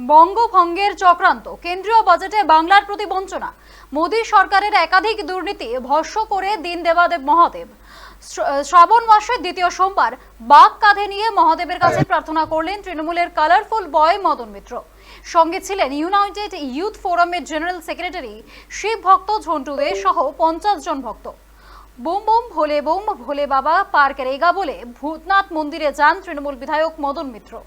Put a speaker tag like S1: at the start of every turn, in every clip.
S1: বঙ্গভঙ্গের চক্রান্ত। কেন্দ্রীয় বাজেটে বাংলার প্রতি বঞ্চনা। মোদী সরকারের একাধিক দুর্নীতি ভস্য করে দিন দেবাদেব মহাদেব। শ্র- শ্রাবণ মাসের দ্বিতীয় সোমবার বাঘ কাঁধে নিয়ে মহাদেবের কাছে প্রার্থনা করলেন তৃণমূলের কালারফুল বয় মদন মিত্র। সঙ্গে ছিলেন ইউনাইটেড ইউথ ফোরামের জেনারেল সেক্রেটারি শিব ভক্ত ঝন্টু দে সহ পঞ্চাশ জন ভক্ত। Bomb bomb, Bhole bomb, Bhole Baba, পার্কের রেগা বলে ভূতনাথ মন্দিরে যান তৃণমূল বিধায়ক মদন মিত্র।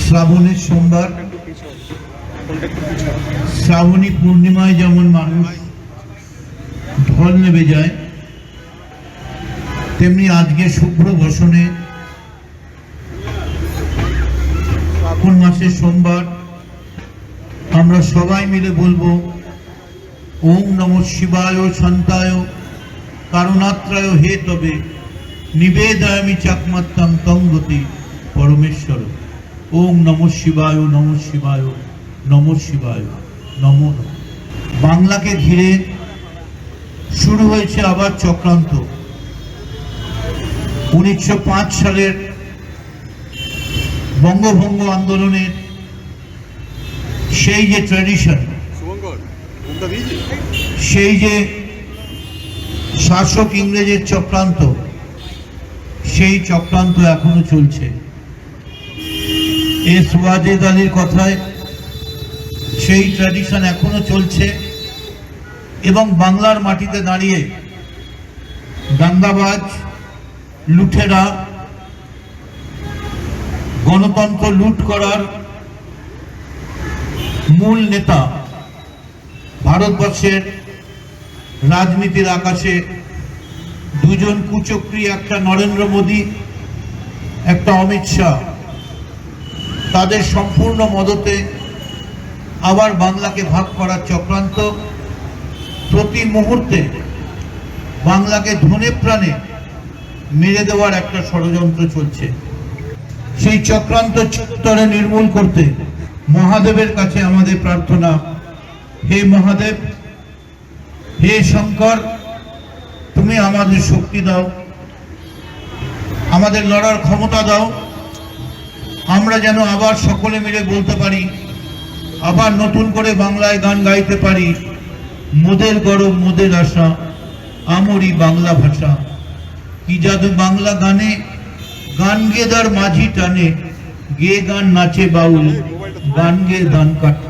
S2: শ্রাবণের সোমবার শ্রাবণী পূর্ণিমায় যেমন মানুষ ঢল নেমে যায় তেমনি আজকে শুভ্র বসনে শ্রাবণ মাসের সোমবার, আমরা সবাই মিলে বলব, ওম নম শিবায় শান্তায় কারণাত্রায় হে তবে, নিবেদয়ামি চাকমাত্তাম তঙ্গতি পরমেশ্বর। ওম নম শিবায় নম শিবায় নম শিবায়, নম নম। বাংলাকে ঘিরে শুরু হয়েছে আবার চক্রান্ত। উনিশশো পাঁচ সালের বঙ্গভঙ্গ আন্দোলনের সেই যে ট্র্যাডিশন সেই যে শাসক ইংরেজের চক্রান্ত সেই চক্রান্ত এখনও চলছে। এস ওয়াজেদ আলীর কথায় সেই ট্র্যাডিশন এখনও চলছে এবং বাংলার মাটিতে দাঁড়িয়ে দাঙ্গাবাজ লুঠেরা গণতন্ত্র লুট করার মূল নেতা ভারতবর্ষের রাজনীতির আকাশে দুজন কুচক্রী, একটা নরেন্দ্র মোদী, একটা অমিত শাহ। তাদের সম্পূর্ণ মদতে আবার বাংলাকে ভাগ করার চক্রান্ত। প্রতি মুহূর্তে বাংলাকে ধনে প্রাণে মেরে দেওয়ার একটা ষড়যন্ত্র চলছে। সেই চক্রান্ত চিত্তরে নির্মূল করতে মহাদেবের কাছে আমাদের প্রার্থনা। হে মহাদেব, হে শঙ্কর, তুমি আমাদের শক্তি দাও। আমাদের লড়ার ক্ষমতা দাও। আমরা যেন আবার সকলে মিলে বলতে পারি, আবার নতুন করে বাংলায় গান গাইতে পারি। মোদের গরম মোদের আশা, আমরি বাংলা ভাষা। কি জাদু বাংলা গানে গান গেদার মাঝি টানে গে গান নাচে বাউল গান গে গান কাটতে